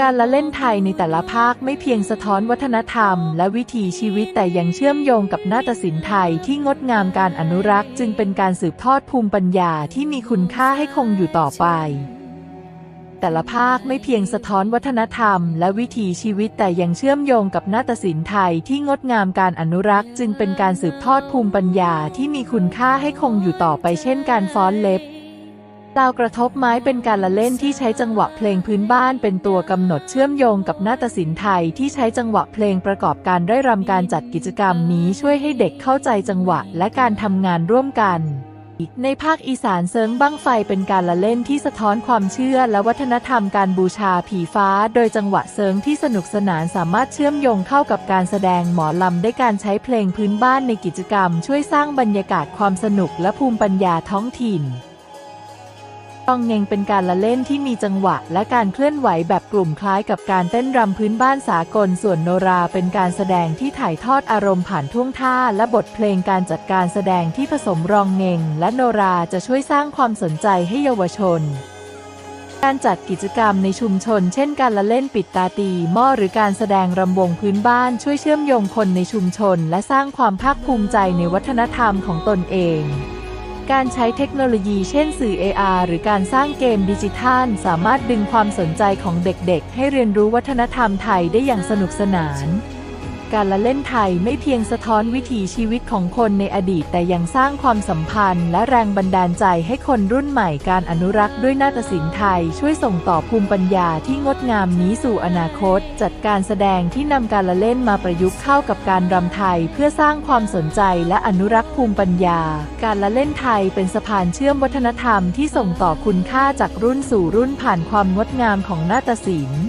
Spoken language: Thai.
การละเล่นไทยในแต่ละภาคไม่เพียงสะท้อนวัฒนธรรม และวิถีชีวิตแต่ยังเชื่อมโยงกับนาฏศิลป์ไทยที่งดงามการอนุรักษ์ จึงเป็นการสืบทอดภูมิปัญญาที่มีคุณค่าให้คงอยู่ต่อไป แต่ละภาคไม่เพียงสะท้อนวัฒนธรรม และวิถีชีวิตแต่ยังเชื่อมโยงกับนาฏศิลป์ไทยที่งดงามการอนุรักษ์ จึงเป็นการสืบทอดภูมิปัญญาที่มีคุณค่าให้คงอยู่ต่อไปเช่นการฟ้อนเล็บดาวกระทบไม้เป็นการละเล่นที่ใช้จังหวะเพลงพื้นบ้านเป็นตัวกำหนดเชื่อมโยงกับนาฏศิลป์ไทยที่ใช้จังหวะเพลงประกอบการได้รำการจัดกิจกรรมนี้ช่วยให้เด็กเข้าใจจังหวะและการทำงานร่วมกัน ในภาคอีสานเซิงบั้งไฟเป็นการละเล่นที่สะท้อนความเชื่อและวัฒนธรรมการบูชาผีฟ้า โดยจังหวะเซิงที่สนุกสนานสามารถเชื่อมโยงเข้ากับการแสดงหมอลำได้การใช้เพลงพื้นบ้านในกิจกรรม ช่วยสร้างบรรยากาศความสนุกและภูมิปัญญาท้องถิ่น ตองเงงเป็นการละเล่นที่มีจังหวะ และการเคลื่อนไหวแบบกลุ่มคล้ายกับการเต้นรำพื้นบ้านสากล ส่วนโนราเป็นการแสดงที่ถ่ายทอดอารมณ์ผ่านท่วงท่า และบทเพลงการจัดการแสดงที่ผสมรองเงงและโนราจะช่วยสร้างความสนใจให้เยาวชนการจัดกิจกรรมในชุมชน เช่นการละเล่นปิดตาตีหม้อหรือการแสดงรำวงพื้นบ้านช่วยเชื่อมโยงคนในชุมชน และสร้างความภาคภูมิใจในวัฒนธรรมของตนเอง การใช้เทคโนโลยีเช่นสื่อ AR หรือการสร้างเกมดิจิทัล สามารถดึงความสนใจของเด็กๆ ให้เรียนรู้วัฒนธรรมไทยได้อย่างสนุกสนาน การละเล่นไทยไม่เพียงสะท้อนวิถีชีวิตของคนในอดีตแต่ยังสร้างความสัมพันธ์ และแรงบันดาลใจให้คนรุ่นใหม่การอนุรักษ์ด้วยนาฏศิลป์ไทย ช่วยส่งต่อภูมิปัญญาที่งดงามนี้สู่อนาคต จัดการแสดงที่นำการละเล่นมาประยุกต์เข้ากับการรำไทย เพื่อสร้างความสนใจและอนุรักษ์ภูมิปัญญา การละเล่นไทยเป็นสะพานเชื่อมวัฒนธรรมที่ส่งต่อคุณค่าจากรุ่นสู่รุ่นผ่านความงดงามของนาฏศิลป์